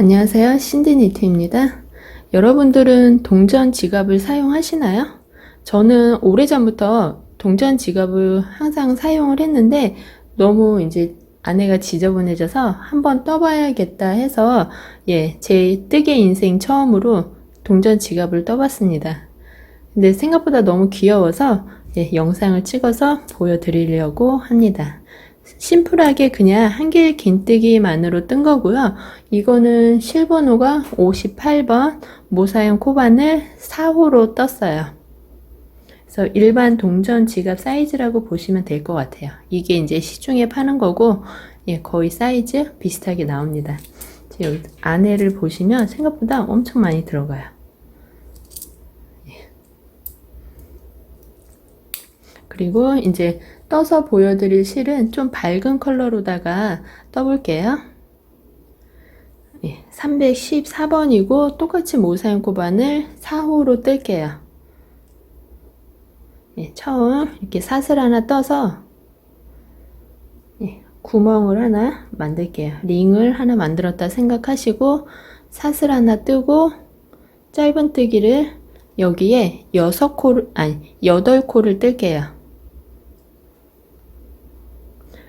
안녕하세요. 신디니트입니다. 여러분들은 동전 지갑을 사용하시나요? 저는 오래전부터 동전 지갑을 항상 사용을 했는데 너무 이제 아내가 지저분해져서 한번 떠봐야겠다 해서 예, 제 뜨개 인생 처음으로 동전 지갑을 떠봤습니다. 근데 생각보다 너무 귀여워서 예, 영상을 찍어서 보여드리려고 합니다. 심플하게 그냥 한길 긴뜨기만으로 뜬 거고요. 이거는 실번호가 58번 모사형 코바늘 4호로 떴어요. 그래서 일반 동전 지갑 사이즈라고 보시면 될 것 같아요. 이게 이제 시중에 파는 거고, 예, 거의 사이즈 비슷하게 나옵니다. 여기 안에를 보시면 생각보다 엄청 많이 들어가요. 예. 그리고 이제 떠서 보여드릴 실은 좀 밝은 컬러로다가 떠볼게요. 예, 314번이고 똑같이 모사형 코바늘 4호로 뜰게요. 예, 처음 이렇게 사슬 하나 떠서 예, 구멍을 하나 만들게요. 링을 하나 만들었다 생각하시고 사슬 하나 뜨고 짧은 뜨기를 여기에 6코를 아니 8코를 뜰게요.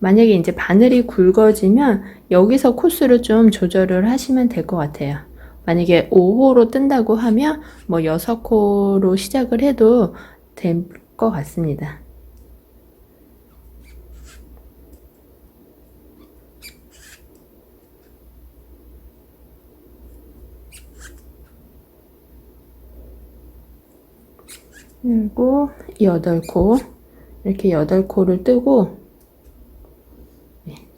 만약에 이제 바늘이 굵어지면 여기서 코스를 좀 조절을 하시면 될 것 같아요. 만약에 5호로 뜬다고 하면 뭐 6호로 시작을 해도 될 것 같습니다. 그리고 8코 이렇게 8코를 뜨고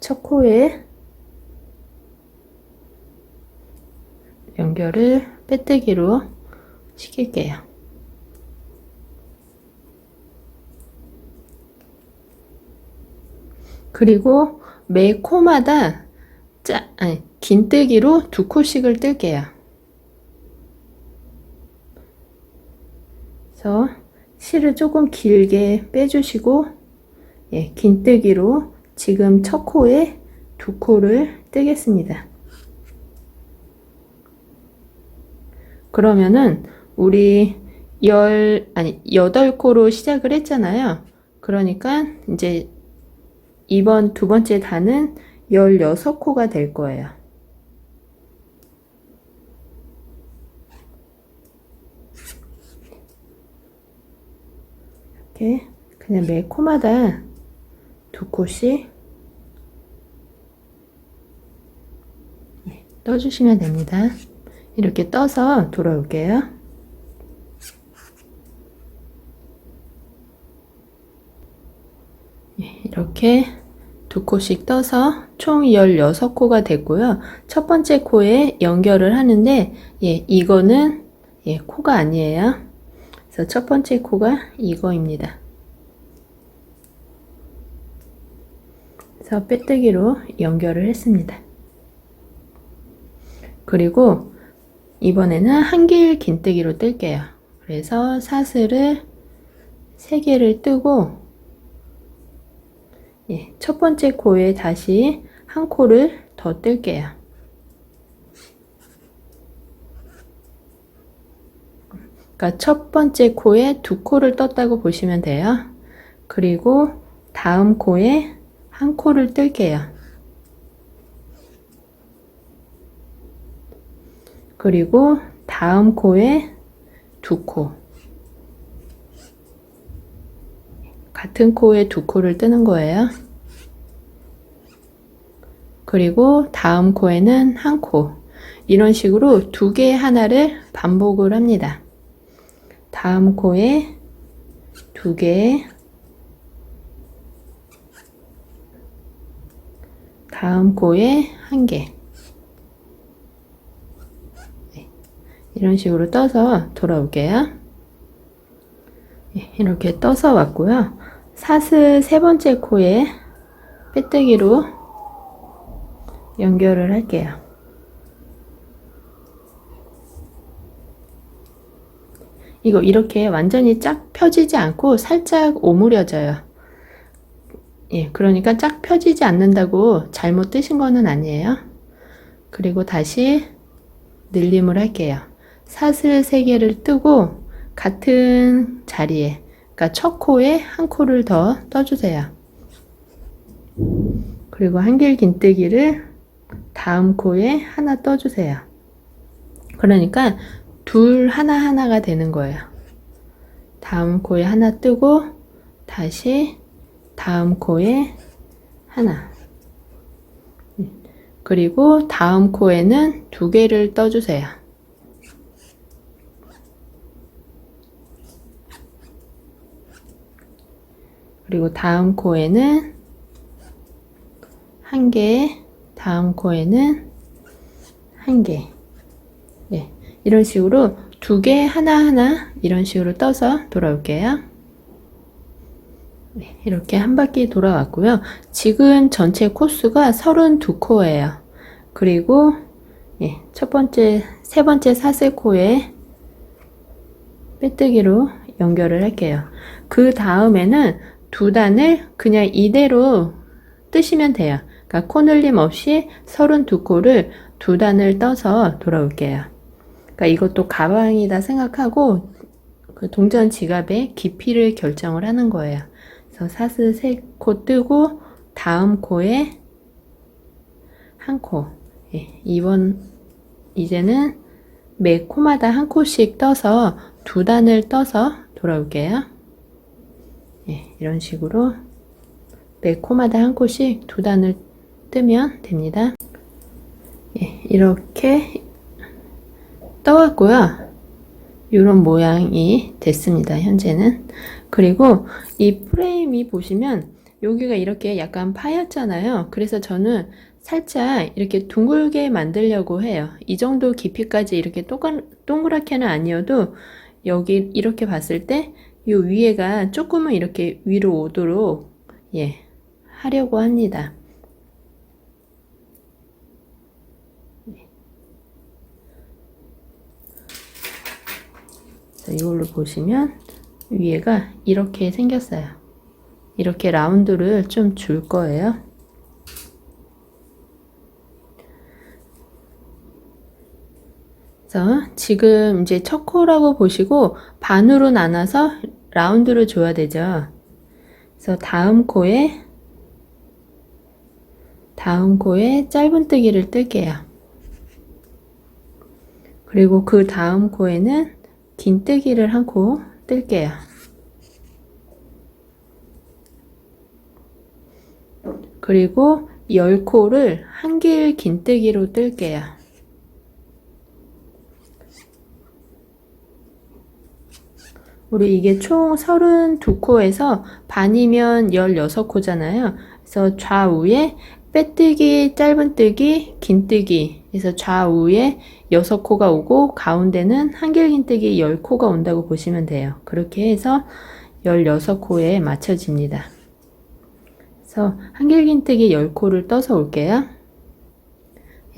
첫 코에 연결을 빼뜨기로 시킬게요. 그리고 매 코마다 짜, 아니, 긴 뜨기로 두 코씩을 뜰게요. 그래서 실을 조금 길게 빼주시고 예, 긴 뜨기로 지금 첫 코에 두 코를 뜨겠습니다. 그러면은 우리 열 아니 여덟 코로 시작을 했잖아요. 그러니까 이제 이번 두 번째 단은 16코가 될 거예요. 이렇게 그냥 매 코마다 두 코씩 떠주시면 됩니다. 이렇게 떠서 돌아올게요. 예, 이렇게 두 코씩 떠서 총 16코가 됐고요. 첫 번째 코에 연결을 하는데 예, 이거는 예, 코가 아니에요. 그래서 첫 번째 코가 이거입니다. 그래서 빼뜨기로 연결을 했습니다. 그리고 이번에는 한길 긴뜨기로 뜰게요. 그래서 사슬을 3개를 뜨고 예, 첫 번째 코에 다시 한 코를 더 뜰게요. 그러니까 첫 번째 코에 두 코를 떴다고 보시면 돼요. 그리고 다음 코에 한 코를 뜰게요. 그리고 다음 코에 두 코. 같은 코에 두 코를 뜨는 거예요. 그리고 다음 코에는 한 코. 이런 식으로 두개 하나를 반복을 합니다. 다음 코에 두 개, 다음 코에 한 개. 이런 식으로 떠서 돌아올게요. 예, 이렇게 떠서 왔고요. 사슬 세 번째 코에 빼뜨기로 연결을 할게요. 이거 이렇게 완전히 쫙 펴지지 않고 살짝 오므려져요. 예, 그러니까 쫙 펴지지 않는다고 잘못 뜨신 거는 아니에요. 그리고 다시 늘림을 할게요. 사슬 3개를 뜨고 같은 자리에 그러니까 첫 코에 한 코를 더 떠주세요. 그리고 한길 긴뜨기를 다음 코에 하나 떠주세요. 그러니까 둘 하나 하나가 되는 거예요. 다음 코에 하나 뜨고 다시 다음 코에 하나 그리고 다음 코에는 두 개를 떠주세요. 그리고 다음 코에는 한 개, 다음 코에는 한 개. 네, 이런 식으로 두 개, 하나하나 이런 식으로 떠서 돌아올게요. 네, 이렇게 한 바퀴 돌아왔고요. 지금 전체 코수가 32코예요. 그리고 예, 첫 번째, 세 번째 사슬코에 빼뜨기로 연결을 할게요. 그 다음에는 두 단을 그냥 이대로 뜨시면 돼요. 그러니까 코늘림 없이 32코를 두 단을 떠서 돌아올게요. 그러니까 이것도 가방이다 생각하고 그 동전 지갑의 깊이를 결정을 하는 거예요. 그래서 사슬 세 코 뜨고 다음 코에 한 코. 예, 이번 이제는 매 코마다 한 코씩 떠서 두 단을 떠서 돌아올게요. 예, 이런 식으로 매 코마다 한 코씩 두 단을 뜨면 됩니다. 예, 이렇게 떠왔고요. 이런 모양이 됐습니다. 현재는. 그리고 이 프레임이 보시면 여기가 이렇게 약간 파였잖아요. 그래서 저는 살짝 이렇게 둥글게 만들려고 해요. 이 정도 깊이까지 이렇게 동그랗게는 아니어도 여기 이렇게 봤을 때 이 위에가 조금은 이렇게 위로 오도록 예 하려고 합니다. 자, 이걸로 보시면 위에가 이렇게 생겼어요. 이렇게 라운드를 좀 줄 거예요. 그래서 지금 이제 첫 코라고 보시고 반으로 나눠서 라운드를 줘야 되죠. 그래서 다음 코에 다음 코에 짧은뜨기를 뜰게요. 그리고 그 다음 코에는 긴뜨기를 한 코 뜰게요. 그리고 10코를 한길 긴뜨기로 뜰게요. 우리 이게 총 32코에서 반이면 16코잖아요. 그래서 좌우에 빼뜨기, 짧은뜨기, 긴뜨기. 그래서 좌우에 6코가 오고 가운데는 한길긴뜨기 10코가 온다고 보시면 돼요. 그렇게 해서 16코에 맞춰집니다. 그래서 한길긴뜨기 10코를 떠서 올게요.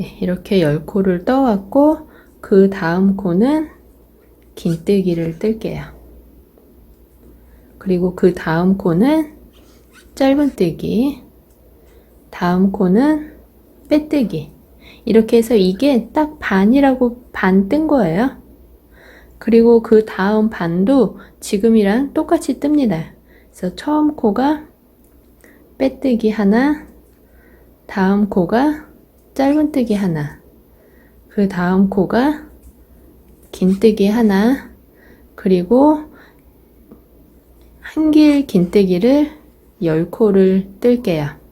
예, 이렇게 10코를 떠왔고 그 다음 코는 긴뜨기를 뜰게요. 그리고 그 다음 코는 짧은뜨기 다음 코는 빼뜨기 이렇게 해서 이게 딱 반이라고 반 뜬 거예요. 그리고 그 다음 반도 지금이랑 똑같이 뜹니다. 그래서 처음 코가 빼뜨기 하나, 다음 코가 짧은뜨기 하나, 그 다음 코가 긴뜨기 하나, 그리고 한길 긴뜨기를 10코를 뜰게요.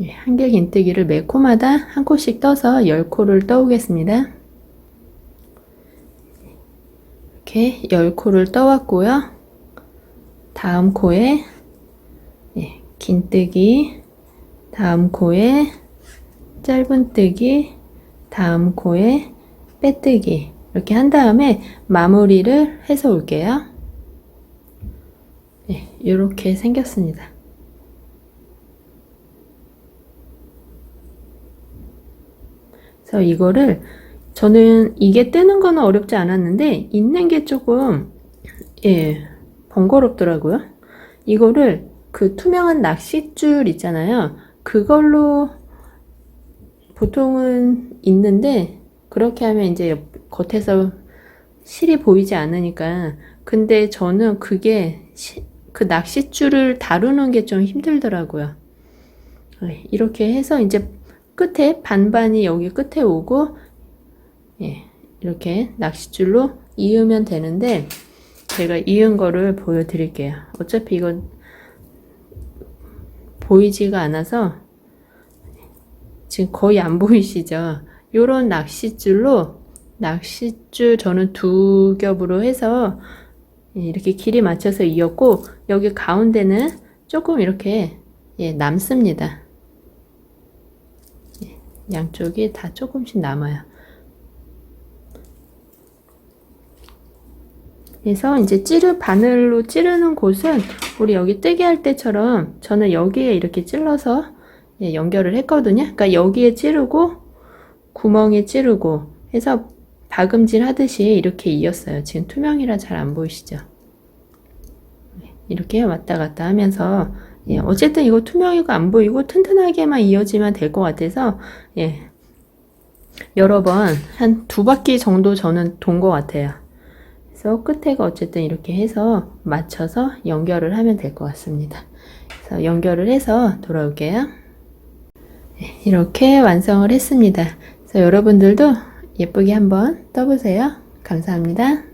예, 한길 긴뜨기를 매 코마다 한 코씩 떠서 10코를 떠오겠습니다. 이렇게 10코를 떠왔고요. 다음 코에 예, 긴뜨기, 다음 코에 짧은뜨기, 다음 코에 빼뜨기 이렇게 한 다음에 마무리를 해서 올게요. 예, 이렇게 생겼습니다. 그래서 이거를 저는 이게 뜨는 거는 어렵지 않았는데 있는 게 조금 예 번거롭더라고요. 이거를 그 투명한 낚싯줄 있잖아요. 그걸로 보통은 있는데 그렇게 하면 이제 옆- 겉에서 실이 보이지 않으니까 근데 저는 그게 시- 그 낚싯줄을 다루는 게 좀 힘들더라고요. 네, 이렇게 해서 이제 끝에 반반이 여기 끝에 오고 예, 이렇게 낚싯줄로 이으면 되는데 제가 이은 거를 보여드릴게요. 어차피 이건 보이지가 않아서 지금 거의 안 보이시죠? 요런 낚싯줄로 낚싯줄 저는 두 겹으로 해서 이렇게 길이 맞춰서 이었고 여기 가운데는 조금 이렇게 예, 남습니다. 예, 양쪽이 다 조금씩 남아요. 그래서 이제 찌르 바늘로 찌르는 곳은 우리 여기 뜨게 할 때처럼 저는 여기에 이렇게 찔러서 예, 연결을 했거든요. 그러니까 여기에 찌르고 구멍에 찌르고 해서 박음질 하듯이 이렇게 이었어요. 지금 투명이라 잘 안 보이시죠? 네, 이렇게 왔다 갔다 하면서 예, 어쨌든 이거 투명이고 안 보이고 튼튼하게만 이어지면 될 것 같아서 예, 여러 번 한 두 바퀴 정도 저는 돈 것 같아요. 그래서 끝에가 어쨌든 이렇게 해서 맞춰서 연결을 하면 될 것 같습니다. 그래서 연결을 해서 돌아올게요. 네, 이렇게 완성을 했습니다. 그래서 여러분들도 예쁘게 한번 떠보세요. 감사합니다.